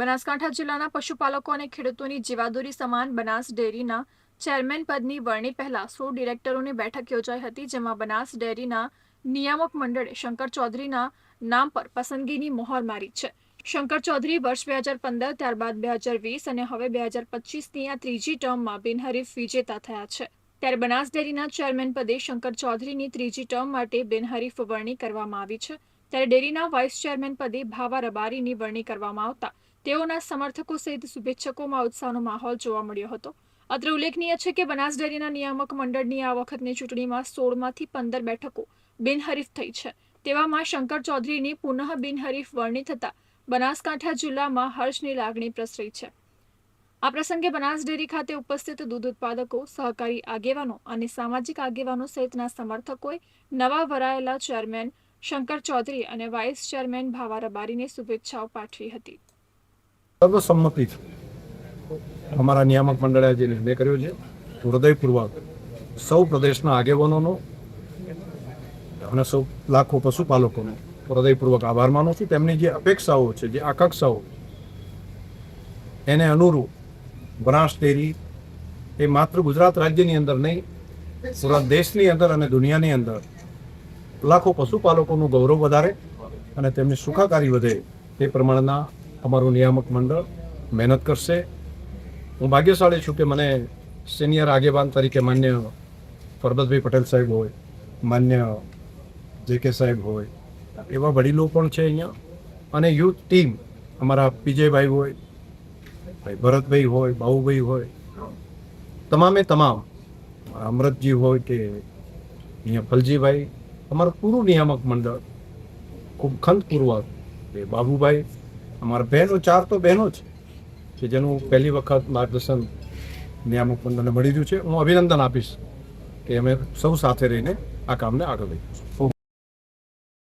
બનાસકાંઠા જિલ્લાના પશુપાલકો અને ખેડૂતોની જીવાદોરી સમાન બનાસ ડેરીના ચેરમેન પદની વરણી પહેલા સોળ ડિરેક્ટરોની બેઠક યોજાઈ હતી, જેમાં બનાસ ડેરીના નિયામક મંડળે શંકર ચૌધરીના નામ પર પસંદગીની મોહર મારી છે. શંકર ચૌધરી વર્ષ બે હજાર પંદર, ત્યારબાદ બે હજાર વીસ અને હવે બે હજાર પચીસની આ ત્રીજી ટર્મમાં બિનહરીફ વિજેતા થયા છે. ત્યારે બનાસ ડેરીના ચેરમેન પદે શંકર ચૌધરીની ત્રીજી ટર્મ માટે બિનહરીફ વરણી કરવામાં આવી છે. ત્યારે ડેરીના વાઇસ ચેરમેન પદે ભાવા રબારીની વરણી કરવામાં આવતા, તેઓના સમર્થકો સહિત શુભેચ્છકોમાં ઉત્સાહનો માહોલ જોવા મળ્યો હતો. અત્રે ઉલ્લેખનીય છે કે બનાસ ડેરીના નિયામક મંડળની આ વખતની ચૂંટણીમાં સોળમાંથી પંદર બેઠકો બિનહરીફ થઈ છે. તેવામાં શંકર ચૌધરીની પુનઃ બિનહરીફ વરણી થતા બનાસકાંઠા જિલ્લામાં હર્ષની લાગણી પ્રસરી છે. આ પ્રસંગે બનાસ ડેરી ખાતે ઉપસ્થિત દૂધ ઉત્પાદકો, સહકારી આગેવાનો અને સામાજિક આગેવાનો સહિતના સમર્થકોએ નવા વરાયેલા ચેરમેન શંકર ચૌધરી અને વાઇસ ચેરમેન ભાવા રબારીને શુભેચ્છાઓ પાઠવી હતી. સર્વસંમતિ અમારા નિયામક મંડળે જે નિર્ણય કર્યો છે, હૃદયપૂર્વક સૌ પ્રદેશના આગેવાનોનો અને સૌ લાખો પશુપાલકોનો હૃદયપૂર્વક આભાર માનું છું. તેમની જે અપેક્ષાઓ છે, જે આકાંક્ષાઓ, એને અનુરૂપ બનાસ ડેરી એ માત્ર ગુજરાત રાજ્યની અંદર નહીં, પૂરા દેશની અંદર અને દુનિયાની અંદર લાખો પશુપાલકોનું ગૌરવ વધારે અને તેમની સુખાકારી વધે તે પ્રમાણના અમારું નિયામક મંડળ મહેનત કરશે. હું ભાગ્યશાળી છું કે મને સિનિયર આગેવાન તરીકે માન્ય પરબતભાઈ પટેલ સાહેબ હોય, માન્ય જે કે સાહેબ હોય, એવા વડીલો પણ છે અહીંયા. અને યુથ ટીમ અમારા પીજયભાઈ હોય, ભાઈ ભરતભાઈ હોય, બાહુભાઈ હોય, તમામે તમામ અમૃતજી હોય કે અહીંયા ફલજીભાઈ અમારું પૂરું નિયામક મંડળ, ખૂબ ખંતપૂર્વક એ બાબુભાઈ, અમારા બહેનો, ચાર તો બહેનો છે કે જેનું પહેલી વખત માર્ગદર્શન નિયામક મંડળને મળી રહ્યું છે. હું અભિનંદન આપીશ કે અમે સૌ સાથે રહીને આ કામને આગળ લઈ